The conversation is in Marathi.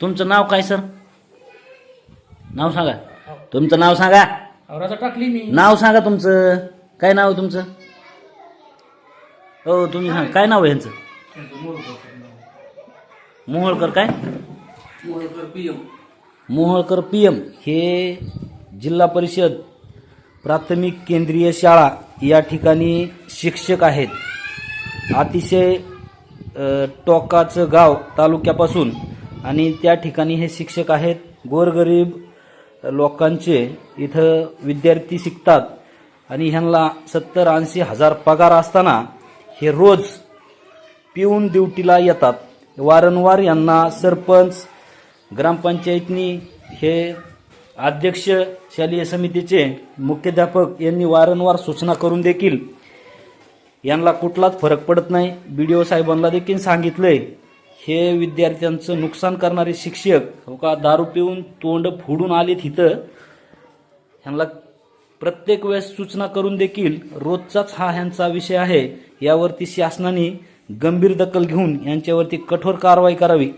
तुमचं नाव काय सर? नाव सांगा. तुमचं नाव सांगा. औराचा टाकली मी. नाव सांगा तुमचं. काय नाव आहे तुमचं? हो तुम्ही सांगा. काय नाव आहे यांचं मोहोळकर काय? Moholkar P M. हे जिल्हा परिषद प्राथमिक केंद्रीय शाळा या ठिकाणी शिक्षक आहेत. अतिशय टोकाचं गाव तालुक्यापासून आणि त्या ठिकाणी हे शिक्षक आहेत. गोरगरीब लोकांचे इथं विद्यार्थी शिकतात आणि ह्यांना सत्तर ऐंशी हजार पगार असताना हे रोज पिऊन ड्युटीला येतात. वारंवार यांना सरपंच ग्रामपंचायतनी हे अध्यक्ष शालेय समितीचे मुख्याध्यापक यांनी वारंवार सूचना करून देखील यांना कुठलाच फरक पडत नाही. बी डी ओ साहेबांना देखील सांगितलंय हे विद्यार्थ्यांचं नुकसान करणारे शिक्षक हो का दारू पिऊन तोंड फोडून आलेत इथं? ह्यांना प्रत्येक वेळेस सूचना करून देखील रोजचाच हा ह्यांचा विषय आहे. यावरती शासनाने गंभीर दखल घेऊन यांच्यावरती कठोर कारवाई करावी.